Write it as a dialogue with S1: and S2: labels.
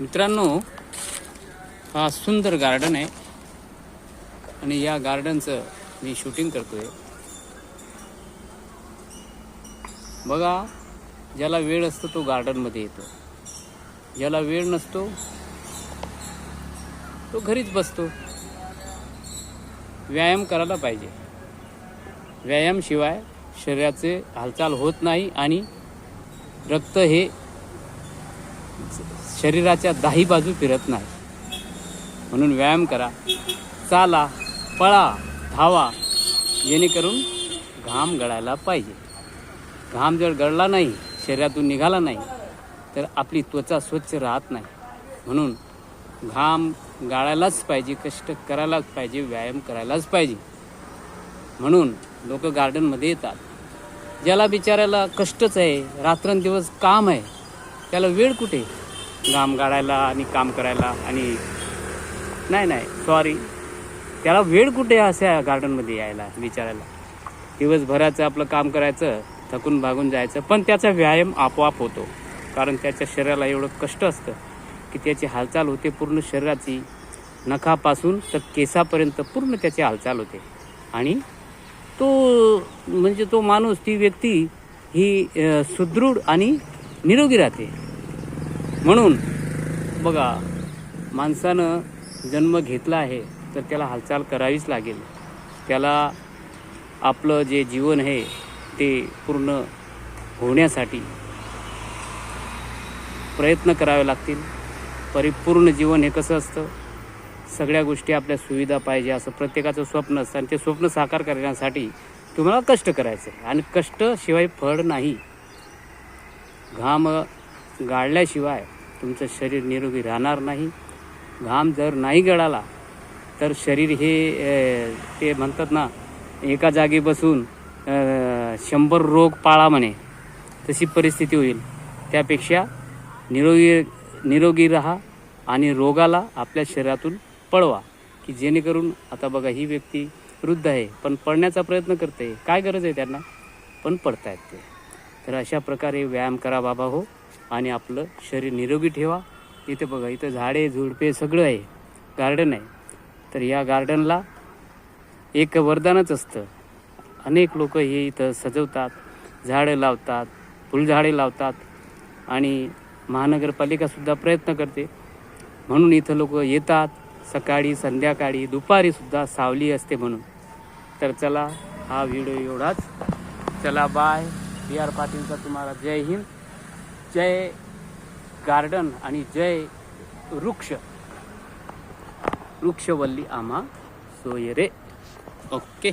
S1: मित्रांनो हा सुंदर गार्डन आहे. आणि या गार्डनचं मी शूटिंग करतोय. बघा ज्याला वेळ असतो तो गार्डनमध्ये येतो. ज्याला वेळ नसतो तो घरीच बसतो. व्यायाम करायला पाहिजे. व्यायामशिवाय शरीराचे हालचाल होत नाही आणि रक्त हे शरीराच्या दाही बाजू फिरत नाही. म्हणून व्यायाम करा. चाला पळा धावा. जेणेकरून घाम गळायला पाहिजे. घाम जर गळला नाही शरीरातून निघाला नाही तर आपली त्वचा स्वच्छ राहत नाही. म्हणून घाम गाळायलाच पाहिजे कष्ट करायलाच पाहिजे व्यायाम करायलाच पाहिजे. म्हणून लोक गार्डनमध्ये येतात. ज्याला बिचारायला कष्टच आहे रात्रंदिवस काम आहे त्याला वेळ कुठे? घाम गाळायला आणि काम करायला आणि नाही नाही सॉरी त्याला वेळ कुठे अशा गार्डनमध्ये यायला विचारायला? दिवसभराचं आपलं काम करायचं थकून भागून जायचं पण त्याचा व्यायाम आपोआप होतो. कारण त्याच्या शरीराला एवढं कष्ट असतं की त्याची हालचाल होते पूर्ण शरीराची. नखापासून तर केसापर्यंत पूर्ण त्याची हालचाल होते. आणि तो म्हणजे तो माणूस ती व्यक्ती ही सुदृढ आणि निरोगी राहते. म्हणून बघा माणसानं जन्म घेतला आहे तर त्याला हालचाल करावीच लागेल. त्याला आपलं जे जीवन आहे ते पूर्ण होण्यासाठी प्रयत्न करावे लागतील. परिपूर्ण जीवन हे कसं असतं? सगळ्या गोष्टी आपल्या सुविधा पाहिजे असं प्रत्येकाचं स्वप्न असतं. आणि ते स्वप्न साकार करण्यासाठी तुम्हाला कष्ट करायचं आहे आणि कष्टशिवाय फळ नाही. घाम गाळल्याशिवाय तुमचं शरीर निरोगी राहणार नाही. घाम जर नाही गळाला तर शरीर हे ते म्हणतात ना एका जागी बसून शंभर रोग पाळा म्हणे. तशी परिस्थिती होईल. त्यापेक्षा निरोगी निरोगी राहा आणि रोगाला आपल्या शरीरातून पळवा की जेणेकरून आता बघा ही व्यक्ती वृद्ध आहे पण पळण्याचा प्रयत्न करते. काय गरज आहे त्यांना? पण पडतायत ते. तर अशा प्रकारे व्यायाम करा बाबा हो. आणि आपलं शरीर निरोगी ठेवा. इथे बघा इथं झाडे झुडपे सगळं आहे. गार्डन आहे. तर या गार्डनला एक वरदानच असतं. अनेक लोक हे इथं सजवतात झाडं लावतात फुलझाडे लावतात आणि महानगरपालिकासुद्धा प्रयत्न करते. म्हणून इथं लोक येतात. सकाळी संध्याकाळी दुपारीसुद्धा सावली असते म्हणून. तर चला हा व्हिडिओ एवढाच. चला बाय बी आर पाटीलचा तुम्हाला जय हिंद जय गार्डन आणि जय वृक्ष. वृक्षवल्ली आम्हा सोयरे. ओके.